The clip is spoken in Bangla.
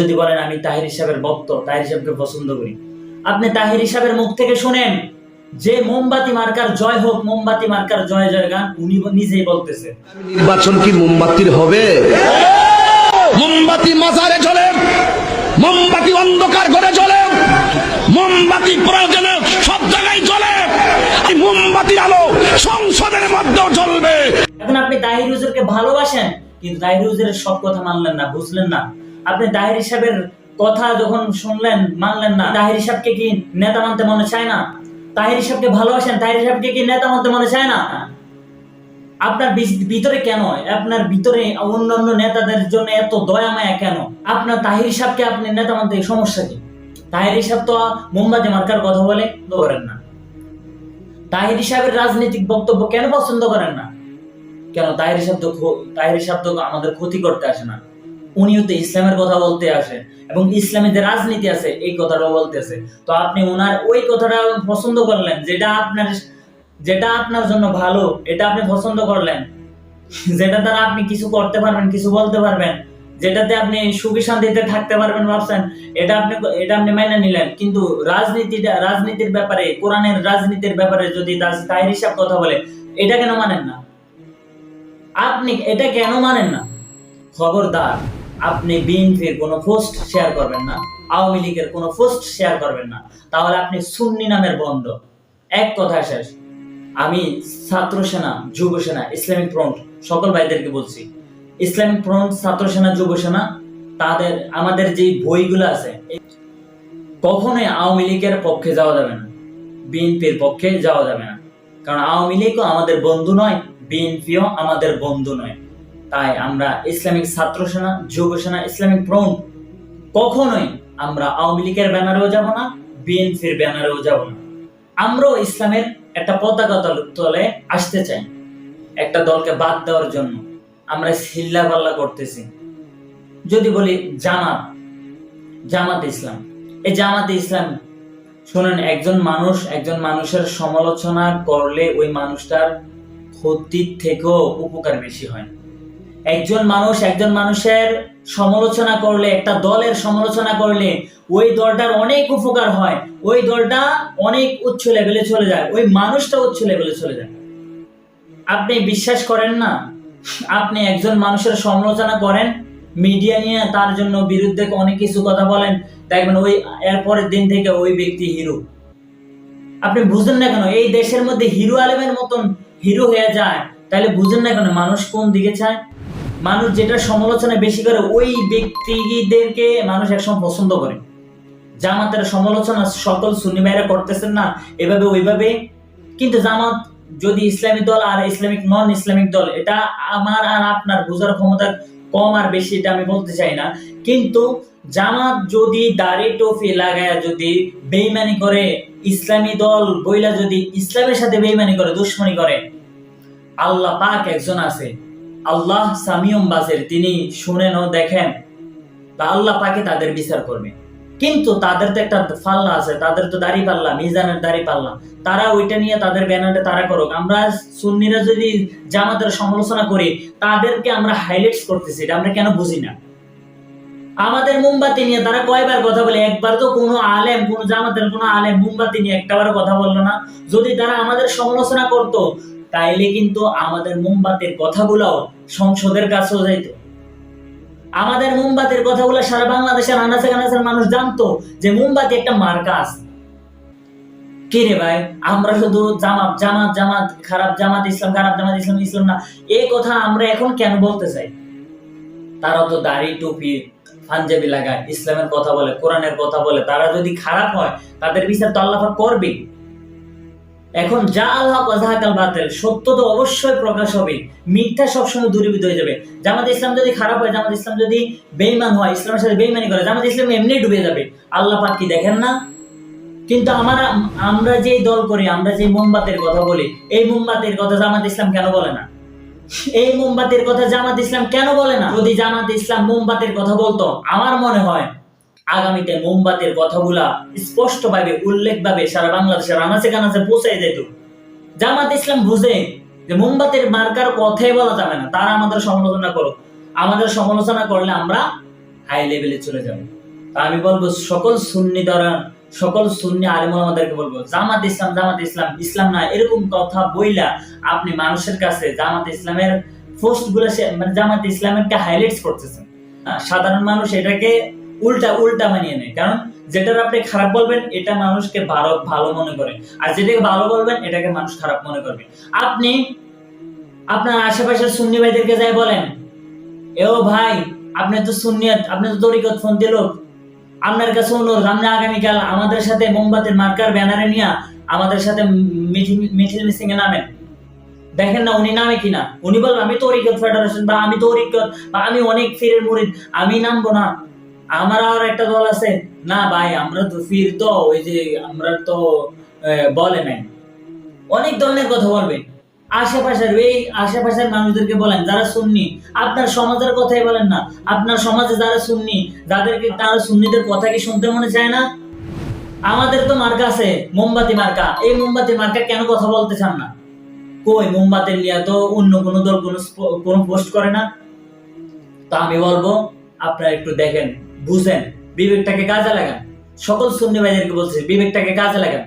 যদি বলেন আমি তাহির হিসাবের ভক্ত তাহির হিসাবকে পছন্দ করি। আপনি তাহির হিসাবের মুখ থেকে শুনেন যে মোমবাতি মার্কার জয় হোক মোমবাতি মার্কার জয় জয় গান উনি নিজেই বলতেছে। নির্বাচন কি মোমবাতির হবে? মোমবাতি মাজারে জ্বলে মোমবাতি অন্ধকার ঘরে জ্বলে মোমবাতি প্রয়োজনে সব জায়গায় এই মোমবাতির আলো সংসদের মধ্যেও জ্বলবে। এখন আপনি তাহির হুজুরকে ভালোবাসেন কিন্তু তাহির হুজুরের সব কথা মানলেন না বুঝলেন না। আপনি তাহির হিসাবের কথা যখন শুনলেন, মানলেন না। তাহির হিসাবকে কি নেতা মানতে মনে চায় না? তাহির হিসাবকে ভালোবাসেন, তাহির হিসাবকে কি নেতা মানতে মনে চায় না? আপনার ভিতরে কেন? আপনার ভিতরে অন্যান্য নেতাদের জন্য এত দয়া মায়া কেন? আপনার তাহির হিসাবকে আপনি নেতা মানতে, সমস্যা কি? তাহির হিসাব তো মোমবাতি মার্কার কথা বলে করেন না। তাহির হিসাবের রাজনৈতিক বক্তব্য কেন পছন্দ করেন না? কেন তাহির হিসাব তো তাহির হিসাব তো আমাদের ক্ষতি করতে আসে না? উনিও তো ইসলামের কথা বলতে আসে এবং ইসলামের যে রাজনীতি আছে, এই কথাটাও বলতেছে। তো আপনি ওনার ওই কথাটা পছন্দ করলেন, যেটা আপনার যেটা আপনার জন্য ভালো, এটা আপনি পছন্দ করলেন, যেটা দ্বারা আপনি কিছু করতে পারবেন, কিছু বলতে পারবেন, যেটাতে আপনি সুখী শান্তিতে থাকতে পারবেন ভাবছেন, এটা আপনি এটা আপনি মাইনে নিলেন। কিন্তু রাজনীতিটা, রাজনীতির ব্যাপারে, কোরআনের রাজনীতির ব্যাপারে যদি তাহির হিসাব কথা বলে, এটা কেন মানেন না? আপনি এটা কেন মানেন না? খবরদার। আপনি বিএনপির কোনো পোস্ট শেয়ার করবেন না, আওয়ামী লীগের কোনো পোস্ট শেয়ার করবেন না। তাহলে আপনি সুন্নি নামের বন্ধ। এক কথা শেষ। আমি ছাত্র সেনা, যুব সেনা, ইসলামিক ফ্রন্ট সকল ভাইদেরকে বলছি, ইসলামিক ফ্রন্ট ছাত্র সেনা, যুব সেনা, তাদের, আমাদের যে বইগুলো আছে কখনোই আওয়ামী লীগের পক্ষে যাওয়া যাবে না। বিএনপির পক্ষে যাওয়া যাবে না। কারণ আওয়ামী লীগও আমাদের বন্ধু নয়, বিএনপিও আমাদের বন্ধু নয়। তাই আমরা ইসলামিক ছাত্র সেনা যুব সেনা ইসলামিক ফ্রন্ট কখনোই আমরা আওয়ামী লীগের ব্যানারেও যাব না, বিএনপির ব্যানারেও যাব না। আমরাও ইসলামের একটা পতাকা তল- আসতে চাই, একটা দলকে বাদ দেওয়ার জন্য। আমরা হিল্লা পাল্লা করতেছি। যদি বলি জামাত জামাত ইসলাম। এই জামাত ইসলাম, শুনেন, একজন মানুষ, একজন মানুষের সমালোচনা করলে ওই মানুষটার ক্ষতির থেকেও উপকার বেশি হয়। একজন মানুষ একজন মানুষের সমালোচনা করলে, একটা দলের সমালোচনা করলে ওই দলটার অনেক উপকার হয়। ওই দলটা অনেক উচ্চ লেভেলে চলে যায়। ওই মানুষটা উচ্চ লেভেলে চলে যায়। আপনি বিশ্বাস করেন না? আপনি একজন মানুষের সমালোচনা করেন মিডিয়া নিয়ে তার জন্য বিরুদ্ধে অনেক কিছু কথা বলেন, দেখবেন ওই এরপরের দিন থেকে ওই ব্যক্তি হিরো আপনি বুঝেন না কেন? এই দেশের মধ্যে হিরো আলমের মতন হিরো হয়ে যায়। তাহলে বুঝেন না কেন? মানুষ কোন দিকে চায়? মানুষ যেটা সমালোচনা বেশি করে, ওই ব্যক্তিদেরকে মানুষ একসময় পছন্দ করে। জামাতের সমালোচনা সকল সুন্নি ভাইরা করতেছেন না, এভাবে ওইভাবে। কিন্তু জামাত যদি ইসলামিক দল আর ইসলামিক নন ইসলামিক দল, এটা আমার আর আপনার বোঝার ক্ষমতা কম আর বেশি, এটা আমি বলতে চাই না। কিন্তু জামাত যদি দাড়ি টুপি লাগায় যদি বেইমানি করে, ইসলামী দল বইলা যদি ইসলামের সাথে বেইমানি করে, দুশ্মনী করে, আল্লাহ পাক একজন আছে। আল্লাহ সামিয়ম বাসের তিনি শুনেন ও দেখেন, তা আল্লাহ পাকে তাদের বিচার করবে। কিন্তু তাদের তো একটা পাল্লা আছে, তাদের তো দাড়ি পাল্লা, মিজানের দাড়ি পাল্লা। তারা ওইটা নিয়ে তাদের ব্যানারটা তারা করুক। আমরা সুন্নিরা যদি জামাতের সমালোচনা করি, তাদেরকে আমরা হাইলাইটস করতেছি, এটা আমরা কেন বুঝি না? আমাদের মোমবাতি নিয়ে তারা কয়বার কথা বলে, একবার তো কোনো আলেম, কোন জামাতের কোনো আলেম মোমবাতি নিয়ে একটাবার কথা বলল না। যদি তারা আমাদের সমালোচনা করতো তাইলে কিন্তু আমাদের মোমবাতির কথাগুলোও সংসদের কাছেও যাইতো। আমাদের মোমবাতির কথাগুলো সারা বাংলাদেশের আনাচে কানাচের মানুষ জানতো যে মোমবাতি একটা মার্কা আছে। কি রে ভাই, আমরা শুধু জামাত জামাত জামাত, খারাপ জামাত, ইসলাম, খারাপ জামাত, ইসলাম ইসলাম না এই কথা আমরা এখন কেন বলতে চাই? তারা তো দাড়ি, টুপি, পাঞ্জাবি লাগায়, ইসলামের কথা বলে, কোরআনের কথা বলে, তারা যদি খারাপ হয়, তাদের বিচার তো আল্লাহ পাক করবে এখন যা আল্লাহ কাল বাতিল। সত্য তো অবশ্যই প্রকাশ হবে। মিথ্যা সবসময় দূরীভূত হয়ে যাবে। জামাত ইসলাম যদি খারাপ হয়, জামাত ইসলাম যদি বেইমান হয়, ইসলামের সাথে বেইমানি করে, জামাত ইসলাম এমনি ডুবে যাবে। আল্লাহ পাক কি দেখেন না? কিন্তু আমার, আমরা যেই দল করি, আমরা যে মোমবাতির কথা বলি, এই মোমবাতির কথা জামাত ইসলাম কেন বলে না? এই মোমবাতির কথা জামাত ইসলাম কেন বলে না? যদি জামাত ইসলাম মোমবাতির কথা বলতো, আমার মনে হয় আগামীতে মোমবাতির কথাগুলা স্পষ্ট ভাবে উল্লেখ ভাবে সারা বাংলাদেশের আনাচে কানাচে পৌঁছাই যেত জামাত ইসলাম বুঝে যে মোমবাতির মার্কার কথাই বলা যাবে না। তারা আমাদের সমালোচনা করো আমাদের সমালোচনা করলে আমরা হাই লেভেলে চলে যাবে। আমি বলব সকল সুন্নি দ্বারা সকল সুন্নি আলিম আমাদেরকে বলব জামাত ইসলাম জামাত ইসলাম ইসলাম না এরকম কথা বইলা আপনি মানুষের কাছে জামাত ইসলামের পোস্টগুলো মানে জামাত ইসলামেরকে হাইলাইটস করতেছেন। আহ, সাধারণ মানুষ এটাকে উল্টা উল্টা মানিয়ে নেয়। কারণ যেটার আপনি খারাপ বলবেন, এটা মানুষকে ভালো ভালো মনে করে। আর যেটাকে ভালো বলবেন, এটাকে মানুষ খারাপ মনে করবে। আপনি আপনার আশেপাশের সুন্নি ভাইদেরকে যাই বলেন এও ভাই, আপনি তো সুন্নিয়ত, আপনি তো তরিকত ফোন দিল আপনার কাছে অনুরোধ আপনি আগামীকাল আমাদের সাথে মোমবাতির মার্কার ব্যানারে নিয়ে আমাদের সাথে মিছিল মিসিং এ নামেন। দেখেন না, উনি নামে কিনা? উনি বলবেন আমি তরিকত ফেডারেশন বা আমি তরিকত বা আমি অনেক ফিরের মুরিদ, আমি নামবো না। আমার আর একটা দল আছে। না ভাই, আমরা তো ফির তো ওই যে আমরা তো বলে নাই। অনেক ধরনের কথা বলবেন। আশেপাশের এই আশেপাশের মানুষদেরকে বলেন, যারা সুন্নি, আপনার সমাজের কথাই বলেন না। আপনার সমাজে যারা সুন্নি, যাদেরকে তারা সুন্নিদের কথা কি শুনতে মনে চায় না? আমাদের তো মার্কা আছে, মোমবাতি মার্কা। এই মোমবাতি মার্কা কেন কথা বলতে চান না? কই, মোমবাতি নিয়ে তো অন্য কোনো দল কোনো কোনো পোস্ট করে না? তা আমি বলব, আপনারা একটু দেখেন। বুঝেন বিবেকটাকে কাজে লাগান। সকল সুন্নি ভাইদেরকে বলছে বিবেকটাকে কাজে লাগান।